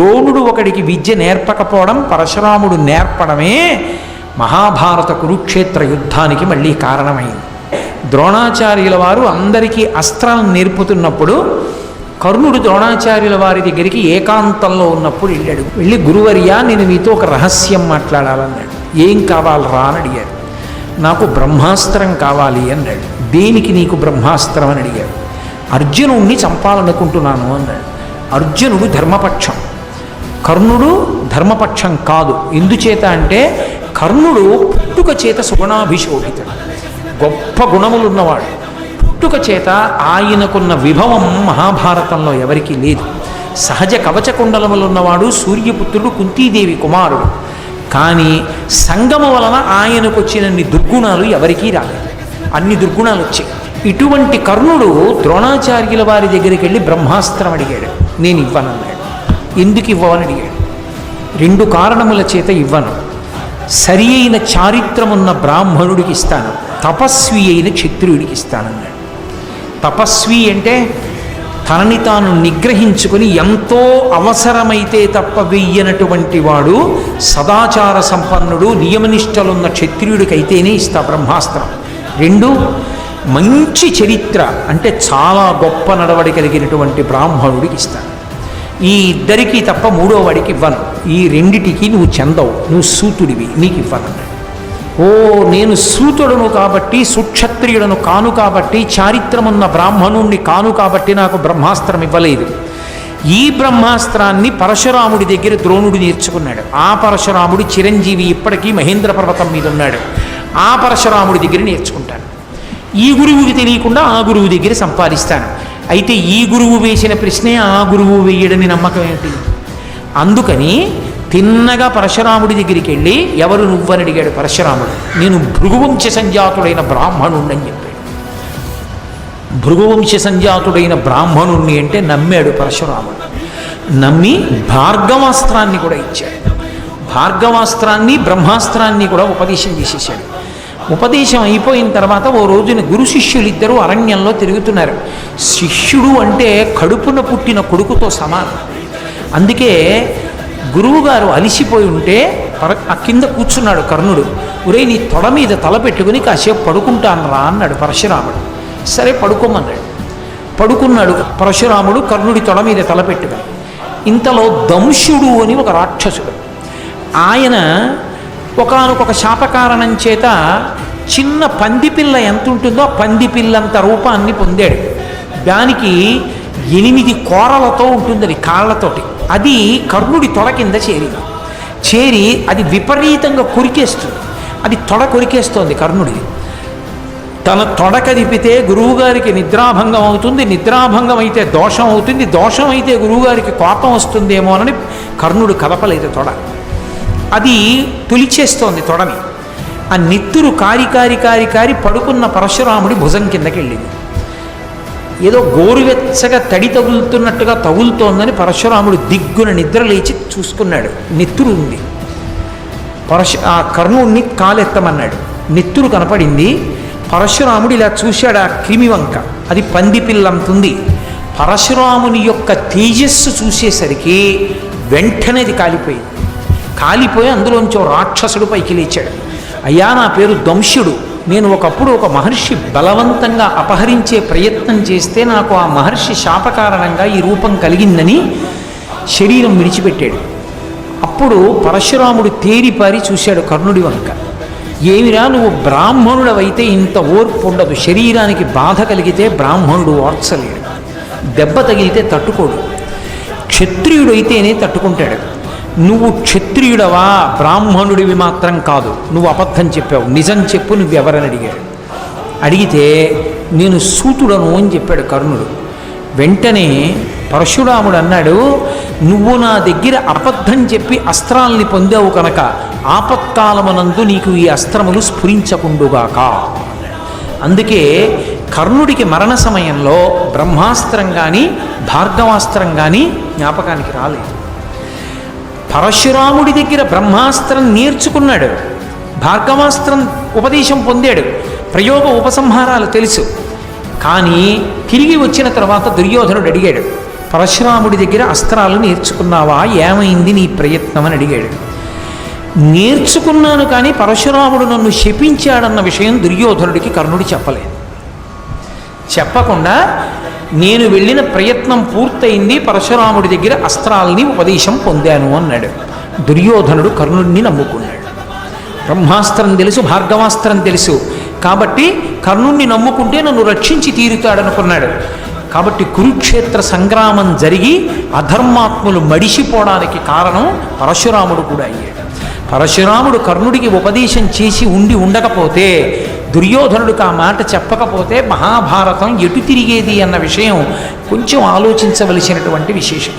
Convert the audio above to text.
ద్రోణుడు ఒకడికి విద్య నేర్పకపోవడం పరశురాముడు నేర్పడమే మహాభారత కురుక్షేత్ర యుద్ధానికి మళ్ళీ కారణమైంది. ద్రోణాచార్యుల వారు అందరికీ అస్త్రాలను నేర్పుతున్నప్పుడు కర్ణుడు ద్రోణాచార్యుల వారి దగ్గరికి ఏకాంతంలో ఉన్నప్పుడు వెళ్ళాడు. వెళ్ళి గురువర్యా నేను మీతో ఒక రహస్యం మాట్లాడాలన్నాడు. ఏం కావాలరా? అని అడిగాడు. నాకు బ్రహ్మాస్త్రం కావాలి అన్నాడు. దేనికి నీకు బ్రహ్మాస్త్రం? అని అడిగాడు. అర్జునుడిని చంపాలనుకుంటున్నాను అన్నాడు. అర్జునుడు ధర్మపక్షం. కర్ణుడు ధర్మపక్షం కాదు. ఎందుచేత అంటే కర్ణుడు పుట్టుక చేత సుగుణాభిశోభితుడు. గొప్ప గుణములున్నవాడు. పుట్టుక చేత ఆయనకున్న విభవం మహాభారతంలో ఎవరికీ లేదు. సహజ కవచకుండలములున్నవాడు సూర్యపుత్రుడు కుంతీదేవి కుమారుడు. కానీ సంగమ వలన ఆయనకు వచ్చినన్ని దుర్గుణాలు ఎవరికీ రాలేదు. అన్ని దుర్గుణాలు వచ్చాయి. ఇటువంటి కర్ణుడు ద్రోణాచార్యుల వారి దగ్గరికి వెళ్ళి బ్రహ్మాస్త్రం అడిగాడు. నేను ఇవ్వనన్నా ఎందుకు ఇవ్వవని అడిగాడు. రెండు కారణముల చేత ఇవ్వను. సరి అయిన చారిత్రమున్న బ్రాహ్మణుడికి ఇస్తాను. తపస్వి అయిన క్షత్రియుడికి ఇస్తానన్నాడు తపస్వి అంటే తనని తాను నిగ్రహించుకొని ఎంతో అవసరమైతే తప్ప వెయ్యనటువంటి వాడు సదాచార సంపన్నుడు నియమనిష్టలున్న క్షత్రియుడికైతేనే ఇస్తా బ్రహ్మాస్త్రం. రెండు మంచి చరిత్ర అంటే చాలా గొప్ప నడవడి కలిగినటువంటి బ్రాహ్మణుడికి ఇస్తాను. ఈ ఇద్దరికి తప్ప మూడో వాడికి ఇవ్వను. ఈ రెండిటికి నువ్వు చెందవు. నువ్వు సూతుడివి. నీకు ఇవ్వను. ఓ నేను సూతుడను కాబట్టి సుక్షత్రియుడను కాను కాబట్టి చారిత్రమున్న బ్రాహ్మణుణ్ణి కాను కాబట్టి నాకు బ్రహ్మాస్త్రం ఇవ్వలేదు. ఈ బ్రహ్మాస్త్రాన్ని పరశురాముడి దగ్గర ద్రోణుడు నేర్చుకున్నాడు. ఆ పరశురాముడు చిరంజీవి ఇప్పటికీ మహేంద్ర పర్వతం మీద ఉన్నాడు. ఆ పరశురాముడి దగ్గర నేర్చుకుంటాను. ఈ గురువుకి తెలియకుండా ఆ గురువు దగ్గర సంపాదిస్తాను. అయితే ఈ గురువు వేసిన ప్రశ్నే ఆ గురువు వేయడని నమ్మకం ఏంటి? అందుకని తిన్నగా పరశురాముడి దగ్గరికి వెళ్ళి ఎవరు నువ్వని అడిగాడు పరశురాముడు? నేను భృగువంశ సంజాతుడైన బ్రాహ్మణుణ్ణని చెప్పాడు. భృగువంశ సంజాతుడైన బ్రాహ్మణుణ్ణి అంటే నమ్మాడు పరశురాముడు. నమ్మి భార్గవాస్త్రాన్ని కూడా ఇచ్చాడు. భార్గవాస్త్రాన్ని బ్రహ్మాస్త్రాన్ని కూడా ఉపదేశం చేసేసాడు. ఉపదేశం అయిపోయిన తర్వాత ఓ రోజున గురు శిష్యులిద్దరూ అరణ్యంలో తిరుగుతున్నారు. శిష్యుడు అంటే కడుపున పుట్టిన కొడుకుతో సమానం. అందుకే గురువుగారు అలిసిపోయి ఉంటే పర ఆ కింద కూర్చున్నాడు కర్ణుడు. ఒరే నీ తొడ మీద తల పెట్టుకుని కాసేపు పడుకుంటాను రా అన్నాడు పరశురాముడు. సరే పడుకోమన్నాడు. పడుకున్నాడు పరశురాముడు కర్ణుడి తొడ మీద తల పెట్టుకుని. ఇంతలో దంశుడు అని ఒక రాక్షసుడు. ఆయన ఒకనొక శాపకారణం చేత చిన్న పందిపిల్ల ఎంత ఉంటుందో పందిపిల్లంత రూపాన్ని పొందాడు. దానికి ఎనిమిది కోరలతో ఉంటుంది అది కాళ్ళతోటి. అది కర్ణుడి తొడ కింద చేరింది. చేరి అది విపరీతంగా కొరికేస్తుంది. అది తొడ కొరికేస్తోంది కర్ణుడిది. తన తొడ కదిపితే గురువుగారికి నిద్రాభంగం అవుతుంది. నిద్రాభంగం అయితే దోషం అవుతుంది. దోషం అయితే గురువుగారికి కోపం వస్తుందేమోనని కర్ణుడు కదపలేదు తొడ. అది తొలిచేస్తోంది తొడని ఆ నెత్తురు కారి కారి కారి కారి పడుకున్న పరశురాముడి భుజం కిందకి వెళ్ళింది ఏదో గోరువెచ్చగా తడి తగులుతున్నట్టుగా తగులుతోందని పరశురాముడు దిగ్గున నిద్ర లేచి చూసుకున్నాడు. నెత్తురు ఉంది. పరశు ఆ కర్ణుడిని కాలెత్తమన్నాడు. నెత్తురు కనపడింది పరశురాముడు ఇలా చూశాడు ఆ క్రిమివంక. అది పంది పిల్లంతుంది. పరశురాముని యొక్క తేజస్సు చూసేసరికి వెంటనే అది కాలిపోయింది. కాలిపోయి అందులోంచి రాక్షసుడు పైకి లేచాడు. అయ్యా నా పేరు దంశుడు నేను ఒకప్పుడు ఒక మహర్షి బలవంతంగా అపహరించే ప్రయత్నం చేస్తే నాకు ఆ మహర్షి శాప కారణంగా ఈ రూపం కలిగిందని శరీరం విడిచిపెట్టాడు. అప్పుడు పరశురాముడు తేరిపారి చూశాడు కర్ణుడి వంక. ఏమిరా నువ్వు బ్రాహ్మణుడవైతే ఇంత ఓర్పు ఉండదు. శరీరానికి బాధ కలిగితే బ్రాహ్మణుడు ఓర్చలేడు దెబ్బ తగిలితే తట్టుకోడు. క్షత్రియుడైతేనే తట్టుకుంటాడు. నువ్వు క్షత్రియుడవా బ్రాహ్మణుడివి మాత్రం కాదు. నువ్వు అబద్ధం చెప్పావు. నిజం చెప్పు నువ్వెవరని అడిగాడు. అడిగితే నేను సూతుడను అని చెప్పాడు కర్ణుడు. వెంటనే పరశురాముడు అన్నాడు నువ్వు నా దగ్గర అబద్ధం చెప్పి అస్త్రాల్ని పొందావు కనుక ఆపత్కాలమునందు నీకు ఈ అస్త్రములు స్ఫురించకుండుగాక. అందుకే కర్ణుడికి మరణ సమయంలో బ్రహ్మాస్త్రం కానీ భార్గవాస్త్రం కానీ జ్ఞాపకానికి రాలేదు. పరశురాముడి దగ్గర బ్రహ్మాస్త్రం నేర్చుకున్నాడు. భార్గవాస్త్రం ఉపదేశం పొందాడు. ప్రయోగ ఉపసంహారాలు తెలుసు. కానీ తిరిగి వచ్చిన తర్వాత దుర్యోధనుడు అడిగాడు పరశురాముడి దగ్గర అస్త్రాలు నేర్చుకున్నావా? ఏమైంది నీ ప్రయత్నం? అని అడిగాడు. నేర్చుకున్నాను కానీ పరశురాముడు నన్ను శపించాడన్న విషయం దుర్యోధనుడికి కర్ణుడు చెప్పలేదు. చెప్పకుండా నేను వెళ్ళిన ప్రయత్నం పూర్తయింది పరశురాముడి దగ్గర అస్త్రాలని ఉపదేశం పొందాను అన్నాడు. దుర్యోధనుడు కర్ణుడిని నమ్ముకున్నాడు. బ్రహ్మాస్త్రం తెలుసు భార్గవాస్త్రం తెలుసు. కాబట్టి కర్ణుణ్ణి నమ్ముకుంటే నన్ను రక్షించి తీరుతాడనుకున్నాడు. కాబట్టి కురుక్షేత్ర సంగ్రామం జరిగి అధర్మాత్ములు మడిసిపోవడానికి కారణం పరశురాముడు కూడా అయ్యాడు. పరశురాముడు కర్ణుడికి ఉపదేశం చేసి ఉండి ఉండకపోతే దుర్యోధనుడికి ఆ మాట చెప్పకపోతే మహాభారతం ఎటు తిరిగేది అన్న విషయం కొంచెం ఆలోచించవలసినటువంటి విశేషం.